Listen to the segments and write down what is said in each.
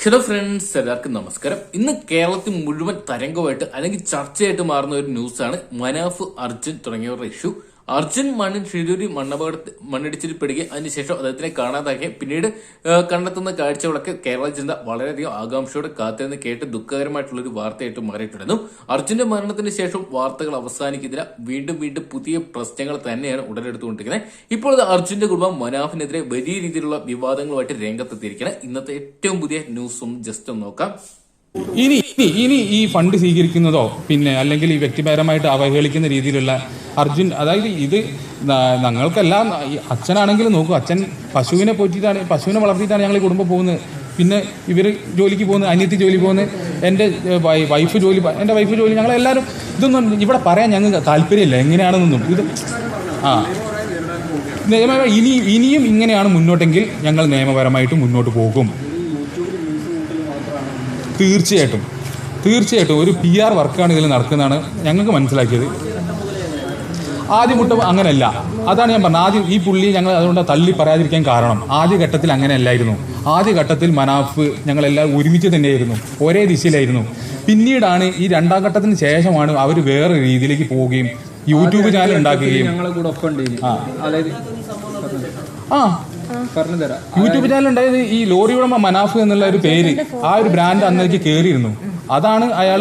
Hello friends എല്ലാവർക്കും നമസ്കാരം. ഇന്ന് കേരളത്തിൽ മുഴുവൻ തരംഗമായിട്ട് അല്ലെങ്കിൽ ചർച്ചയായിട്ട് മാറുന്ന ഒരു ന്യൂസാണ് മനാഫ് അർജുൻ തുടങ്ങിയവരുടെ ഇഷ്യൂ അർജുൻ മണ്ണിൻ ശ്രീദൂരി മണ്ണപകടത്ത് മണ്ണിടിച്ചിൽ പെടുകയും അതിനുശേഷം അദ്ദേഹത്തിനെ കാണാതാക്കുകയും. പിന്നീട് കണ്ടെത്തുന്ന കാഴ്ചകളൊക്കെ കേരള ജനത വളരെയധികം ആകാംക്ഷയോടെ കാത്തിരുന്ന് കേട്ട് ദുഃഖകരമായിട്ടുള്ള ഒരു വാർത്തയായിട്ട് മാറിയിട്ടുണ്ടായിരുന്നു. അർജുന്റെ മരണത്തിന് ശേഷം വാർത്തകൾ അവസാനിക്കുന്നില്ല. വീണ്ടും വീണ്ടും പുതിയ പ്രശ്നങ്ങൾ തന്നെയാണ് ഉടലെടുത്തുകൊണ്ടിരിക്കുന്നത്. ഇപ്പോൾ അർജുന്റെ കുടുംബം മനാഫിനെതിരെ വലിയ രീതിയിലുള്ള വിവാദങ്ങളുമായിട്ട് രംഗത്തെത്തിയിരിക്കുന്നത് ഇന്നത്തെ ഏറ്റവും പുതിയ ന്യൂസും ജസ്റ്റ് ഒന്ന് നോക്കാം. ഇനി ഇനി ഈ ഫണ്ട് സ്വീകരിക്കുന്നതോ പിന്നെ അല്ലെങ്കിൽ ഈ വ്യക്തിപരമായിട്ട് അവഹേളിക്കുന്ന രീതിയിലുള്ള അർജുൻ അതായത് ഇത് ഞങ്ങൾക്കെല്ലാം അച്ഛനാണെങ്കിൽ നോക്കൂ അച്ഛൻ പശുവിനെ പോറ്റിയിട്ടാണ് പശുവിനെ വളർത്തിയിട്ടാണ് ഞങ്ങൾ കുടുംബം പോകുന്നത്. പിന്നെ ഇവർ ജോലിക്ക് പോകുന്നത് അനിയത്തി ജോലി പോകുന്നത് എന്റെ വൈഫ് ജോലി എന്റെ വൈഫ് ജോലി ഞങ്ങളെല്ലാവരും ഇതൊന്നും ഇവിടെ പറയാൻ ഞങ്ങൾക്ക് താല്പര്യമില്ല എങ്ങനെയാണെന്നൊന്നും. ഇത് ആ. നിയമ ഇനി ഇനിയും ഇങ്ങനെയാണ് മുന്നോട്ടെങ്കിൽ ഞങ്ങൾ നിയമപരമായിട്ട് മുന്നോട്ട് പോകും. തീർച്ചയായിട്ടും. തീർച്ചയായിട്ടും ഒരു പി ആർ വർക്കാണ് ഇതിൽ നടക്കുന്നതാണ് ഞങ്ങൾക്ക് മനസ്സിലാക്കിയത്. ആദ്യം മുട്ട അങ്ങനെയല്ല അതാണ് ഞാൻ പറഞ്ഞത്. ആദ്യം ഈ പുള്ളി ഞങ്ങൾ അതുകൊണ്ട് തള്ളി പറയാതിരിക്കാൻ കാരണം. ആദ്യ ഘട്ടത്തിൽ അങ്ങനെയല്ലായിരുന്നു. ആദ്യ ഘട്ടത്തിൽ മനാഫ് ഞങ്ങളെല്ലാം ഒരുമിച്ച് തന്നെയായിരുന്നു. ഒരേ ദിശയിലായിരുന്നു. പിന്നീടാണ് ഈ രണ്ടാം ഘട്ടത്തിന് ശേഷമാണ് അവർ വേറെ രീതിയിലേക്ക് പോവുകയും യൂട്യൂബ് ചാനൽ ഉണ്ടാക്കുകയും. ആ. പറഞ്ഞു തരാം. യൂട്യൂബ് ചാനൽ ഉണ്ടായത് ഈ ലോറി ഉടമ മനാഫ് എന്നുള്ള ഒരു പേര് ആ ഒരു ബ്രാൻഡ് അന്നേക്ക് കയറിയിരുന്നു അതാണ് അയാൾ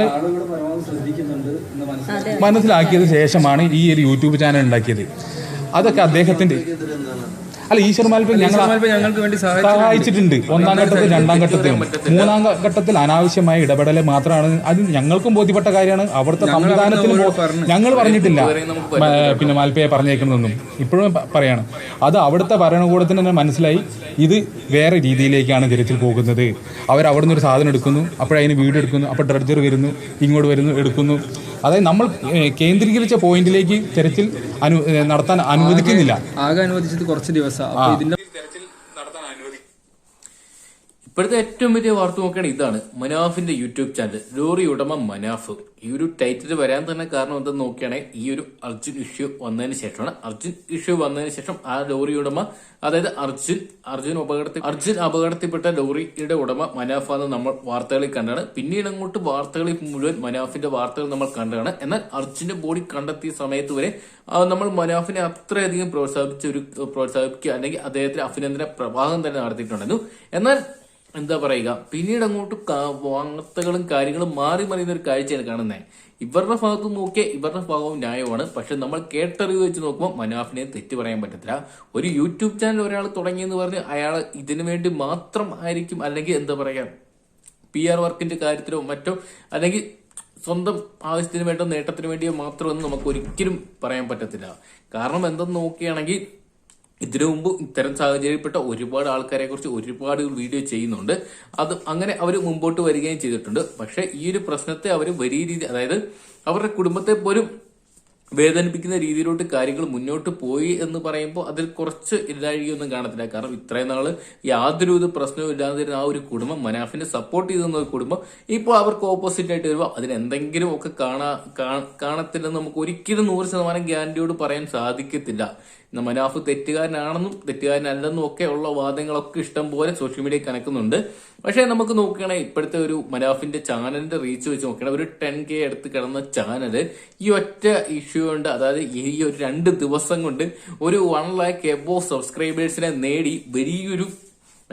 മനസ്സിലാക്കിയത് ശേഷമാണ് ഈ ഒരു യൂട്യൂബ് ചാനൽ ഉണ്ടാക്കിയത്. അതൊക്കെ അദ്ദേഹത്തിന്റെ അല്ല ഈശ്വർ മാൽപ്പ് ഞങ്ങൾക്ക് വേണ്ടി സഹായിച്ചിട്ടുണ്ട്. ഒന്നാം ഘട്ടത്തിൽ രണ്ടാം ഘട്ടത്തിൽ. മൂന്നാം ഘട്ടത്തിൽ അനാവശ്യമായ ഇടപെടൽ മാത്രമാണ്. അത് ഞങ്ങൾക്കും ബോധ്യപ്പെട്ട കാര്യമാണ്. അവിടുത്തെ സംവിധാനത്തിന് ഞങ്ങൾ പറഞ്ഞിട്ടില്ല. പിന്നെ മാൽപ്പയെ പറഞ്ഞേക്കുന്നതൊന്നും. ഇപ്പോഴും പറയാണ്. അത് അവിടുത്തെ ഭരണകൂടത്തിന് തന്നെ മനസ്സിലായി. ഇത് വേറെ രീതിയിലേക്കാണ് തിരച്ചിൽ പോകുന്നത്. അവർ അവിടെ നിന്ന് ഒരു സാധനം എടുക്കുന്നു. അപ്പോഴതിന് വീട് എടുക്കുന്നു. അപ്പോൾ ഡ്രഡ്ജർ വരുന്നു. ഇങ്ങോട്ട് വരുന്നു. എടുക്കുന്നു. അതായത് നമ്മൾ കേന്ദ്രീകരിച്ച പോയിന്റിലേക്ക് തിരച്ചിൽ അനു നടത്താൻ അനുവദിക്കുന്നില്ല. ആകെ അനുവദിച്ചത് കുറച്ച് ദിവസം. ഇപ്പോഴത്തെ ഏറ്റവും വലിയ വാർത്ത നോക്കുകയാണ് ഇതാണ്. മനാഫിന്റെ യൂട്യൂബ് ചാനൽ. ലോറി ഉടമ മനാഫ്. ഈ ഒരു ടൈറ്റിൽ വരാൻ തന്നെ കാരണം എന്തെന്ന് നോക്കുകയാണെങ്കിൽ ഈ ഒരു അർജുൻ ഇഷ്യൂ വന്നതിന് ശേഷമാണ്. അർജുൻ ഇഷ്യൂ വന്നതിന് ശേഷം ആ ലോറി ഉടമ അതായത് അർജുൻ അർജുൻ അപകടത്തിൽ അർജുൻ അപകടത്തിൽപ്പെട്ട ലോറിയുടെ ഉടമ മനാഫാന്ന് നമ്മൾ വാർത്തകളിൽ കണ്ടാണ്. പിന്നീട് അങ്ങോട്ട് വാർത്തകളിൽ മുഴുവൻ മനാഫിന്റെ വാർത്തകൾ നമ്മൾ കണ്ടാണ്. എന്നാൽ അർജുന്റെ ബോഡി കണ്ടെത്തിയ സമയത്ത് വരെ നമ്മൾ മനാഫിനെ അത്രയധികം പ്രോത്സാഹിപ്പിച്ച ഒരു പ്രോത്സാഹിപ്പിക്കുക അല്ലെങ്കിൽ അദ്ദേഹത്തിന് അഭിനന്ദന പ്രവാഹം തന്നെ നടത്തിയിട്ടുണ്ടായിരുന്നു. എന്നാൽ എന്താ പറയുക പിന്നീട് അങ്ങോട്ട് വാർത്തകളും കാര്യങ്ങളും മാറി മറിയുന്ന ഒരു കാഴ്ചയാണ് കാണുന്നത് ഇവരുടെ ഭാഗത്ത് നോക്കിയാൽ ഇവരുടെ ഭാഗവും ന്യായമാണ് പക്ഷെ നമ്മൾ കേട്ടറിവ് വെച്ച് നോക്കുമ്പോൾ മനാഫിനെ തെറ്റ് പറയാൻ പറ്റത്തില്ല. ഒരു യൂട്യൂബ് ചാനൽ ഒരാൾ തുടങ്ങിയെന്ന് പറഞ്ഞ് അയാൾ ഇതിനു വേണ്ടി മാത്രം ആയിരിക്കും. അല്ലെങ്കിൽ എന്താ പറയാ പി ആർ വർക്കിന്റെ കാര്യത്തിലോ മറ്റോ അല്ലെങ്കിൽ സ്വന്തം ആവശ്യത്തിന് വേണ്ടോ നേട്ടത്തിന് വേണ്ടിയോ മാത്രമെന്ന് നമുക്ക് ഒരിക്കലും പറയാൻ പറ്റത്തില്ല. കാരണം എന്തെന്ന് നോക്കുകയാണെങ്കിൽ ഇതിനു മുമ്പ് ഇത്തരം സാഹചര്യപ്പെട്ട ഒരുപാട് ആൾക്കാരെ കുറിച്ച് ഒരുപാട് വീഡിയോ ചെയ്യുന്നുണ്ട്. അത് അങ്ങനെ അവർ മുമ്പോട്ട് വരികയും ചെയ്തിട്ടുണ്ട്. പക്ഷെ ഈ ഒരു പ്രശ്നത്തെ അവർ വലിയ രീതി അതായത് അവരുടെ കുടുംബത്തെ പോലും വേദനിപ്പിക്കുന്ന രീതിയിലോട്ട് കാര്യങ്ങൾ മുന്നോട്ട് പോയി എന്ന് പറയുമ്പോൾ അതിൽ കുറച്ച് ഇല്ലാഴികയൊന്നും കാണത്തില്ല. കാരണം ഇത്രയും നാൾ യാതൊരു വിധ പ്രശ്നവും ഇല്ലാതിരുന്ന ആ ഒരു കുടുംബം മനാഫിനെ സപ്പോർട്ട് ചെയ്തിരുന്ന ഒരു കുടുംബം ഇപ്പോൾ അവർക്ക് ഓപ്പോസിറ്റ് ആയിട്ട് വരുമ്പോൾ അതിന് എന്തെങ്കിലും ഒക്കെ കാണാ കാണത്തില്ലെന്ന് നമുക്ക് ഒരിക്കലും നൂറ് ശതമാനം ഗ്യാരണ്ടിയോട് പറയാൻ സാധിക്കത്തില്ല. മനാഫ് തെറ്റുകാരനാണെന്നും തെറ്റുകാരനല്ലെന്നും ഒക്കെ ഉള്ള വാദങ്ങളൊക്കെ ഇഷ്ടം പോലെ സോഷ്യൽ മീഡിയ കനക്കുന്നുണ്ട്. പക്ഷേ നമുക്ക് നോക്കുകയാണെങ്കിൽ ഇപ്പോഴത്തെ ഒരു മനാഫിന്റെ ചാനലിന്റെ റീച്ച് വെച്ച് നോക്കുകയാണെങ്കിൽ ഒരു ടെൻ കെ എടുത്ത് കിടന്ന ചാനൽ ഈ ഒറ്റ ഇഷ്യൂ കൊണ്ട് അതായത് ഈ ഒരു രണ്ട് ദിവസം കൊണ്ട് ഒരു വൺ ലാക്ക് എബോ സബ്സ്ക്രൈബേഴ്സിനെ നേടി വലിയൊരു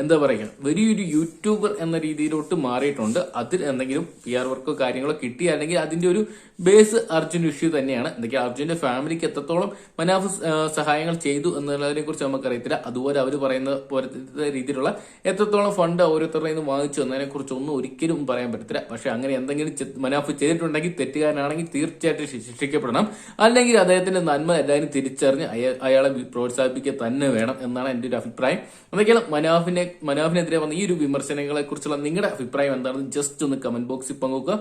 എന്താ പറയുക വലിയൊരു യൂട്യൂബർ എന്ന രീതിയിലോട്ട് മാറിയിട്ടുണ്ട്. അതിൽ എന്തെങ്കിലും പി ആർ വർക്കോ കാര്യങ്ങളോ കിട്ടി അല്ലെങ്കിൽ അതിന്റെ ഒരു ബേസ് അർജുൻ ഇഷ്യൂ തന്നെയാണ്. എന്തൊക്കെ അർജുന്റെ ഫാമിലിക്ക് എത്രത്തോളം മനാഫ് സഹായങ്ങൾ ചെയ്തു എന്നുള്ളതിനെ കുറിച്ച് നമുക്കറിയത്തില്ല. അതുപോലെ അവർ പറയുന്ന പോലത്തെ രീതിയിലുള്ള എത്രത്തോളം ഫണ്ട് ഓരോരുത്തരുടെ നിന്ന് വാങ്ങിച്ചു എന്നതിനെ കുറിച്ച് ഒന്നും ഒരിക്കലും പറയാൻ പറ്റത്തില്ല. പക്ഷെ അങ്ങനെ എന്തെങ്കിലും മനാഫ് ചെയ്തിട്ടുണ്ടെങ്കിൽ തെറ്റുകാരനാണെങ്കിൽ തീർച്ചയായിട്ടും ശിക്ഷിക്കപ്പെടണം. അല്ലെങ്കിൽ അദ്ദേഹത്തിന്റെ നന്മ എല്ലാവരും തിരിച്ചറിഞ്ഞ് അയാളെ പ്രോത്സാഹിപ്പിക്കുക തന്നെ വേണം എന്നാണ് എന്റെ ഒരു അഭിപ്രായം. എന്തൊക്കെയാണ് മനാഫിനെ മനാഫിനെതിരെ വന്ന ഈ ഒരു വിമർശനങ്ങളെ കുറിച്ചുള്ള നിങ്ങളുടെ അഭിപ്രായം എന്താണെന്ന് ജസ്റ്റ് ഒന്ന് കമന്റ് ബോക്സിൽ പങ്കുവെക്കുക.